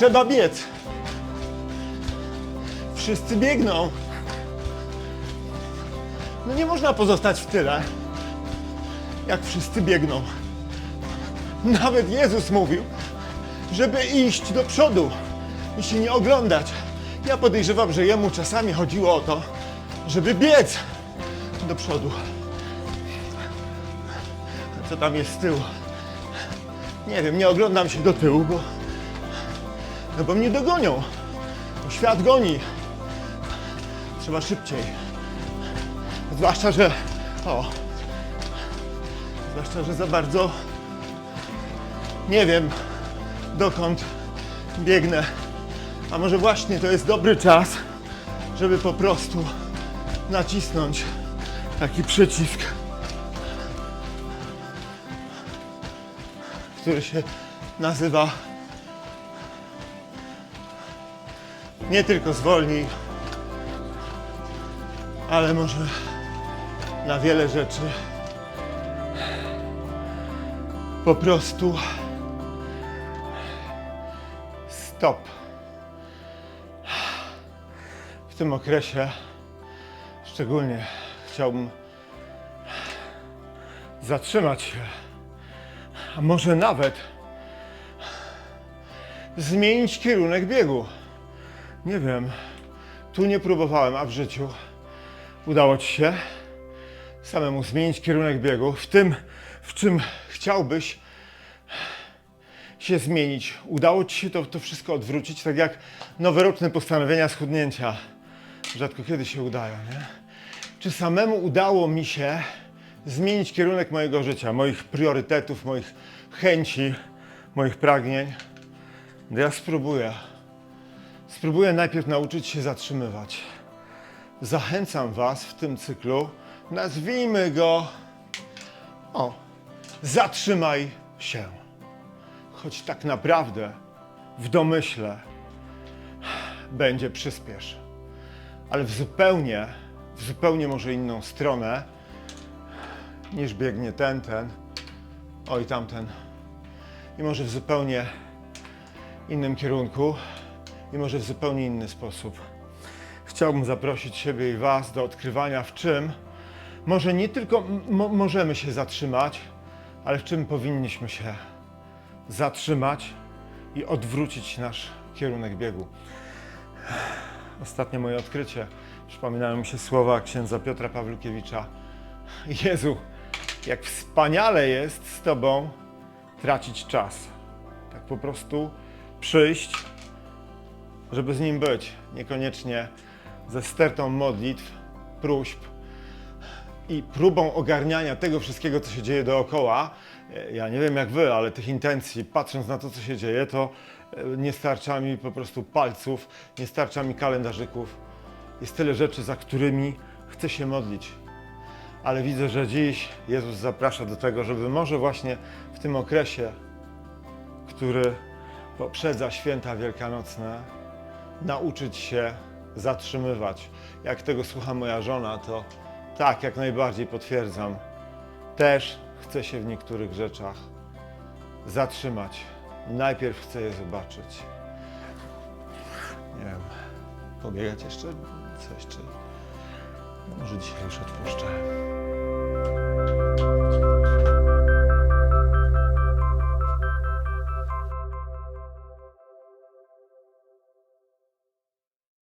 Trzeba biec. Wszyscy biegną. No nie można pozostać w tyle. Jak wszyscy biegną. Nawet Jezus mówił, żeby iść do przodu i się nie oglądać. Ja podejrzewam, że jemu czasami chodziło o to, żeby biec do przodu. A co tam jest z tyłu? Nie wiem, nie oglądam się do tyłu, bo. No bo mnie dogonią. Bo świat goni. Trzeba szybciej. Zwłaszcza, że. O. Zwłaszcza, że za bardzo. Nie wiem, dokąd biegnę. A może właśnie to jest dobry czas, żeby po prostu nacisnąć taki przycisk, który się nazywa nie tylko zwolnij, ale może na wiele rzeczy po prostu stop. W tym okresie szczególnie chciałbym zatrzymać się, a może nawet zmienić kierunek biegu. Nie wiem, tu nie próbowałem, a w życiu udało Ci się samemu zmienić kierunek biegu w tym, w czym chciałbyś się zmienić. Udało Ci się to, to wszystko odwrócić, tak jak noworoczne postanowienia schudnięcia. Rzadko kiedy się udają, nie? Czy samemu udało mi się zmienić kierunek mojego życia, moich priorytetów, moich chęci, moich pragnień? No ja spróbuję. Spróbuję najpierw nauczyć się zatrzymywać. Zachęcam Was w tym cyklu, nazwijmy go o, zatrzymaj się. Choć tak naprawdę w domyśle będzie przyspiesz. Ale w zupełnie, w zupełnie może inną stronę niż biegnie ten, ten, oj tamten. I może w zupełnie innym kierunku i może w zupełnie inny sposób. Chciałbym zaprosić siebie i Was do odkrywania, w czym może nie tylko możemy się zatrzymać, ale w czym powinniśmy się zatrzymać i odwrócić nasz kierunek biegu. Ostatnie moje odkrycie. Przypominają mi się słowa księdza Piotra Pawlukiewicza. Jezu, jak wspaniale jest z Tobą tracić czas. Tak po prostu przyjść, żeby z Nim być. Niekoniecznie ze stertą modlitw, próśb i próbą ogarniania tego wszystkiego, co się dzieje dookoła. Ja nie wiem jak Wy, ale tych intencji, patrząc na to, co się dzieje, to e, nie starcza mi po prostu palców, nie starcza mi kalendarzyków. Jest tyle rzeczy, za którymi chcę się modlić. Ale widzę, że dziś Jezus zaprasza do tego, żeby może właśnie w tym okresie, który poprzedza święta wielkanocne, nauczyć się zatrzymywać. Jak tego słucha moja żona, to tak, jak najbardziej potwierdzam. Też chcę się w niektórych rzeczach zatrzymać. Najpierw chcę je zobaczyć. Nie wiem, pobiegać jeszcze coś, czy może dzisiaj już odpuszczę.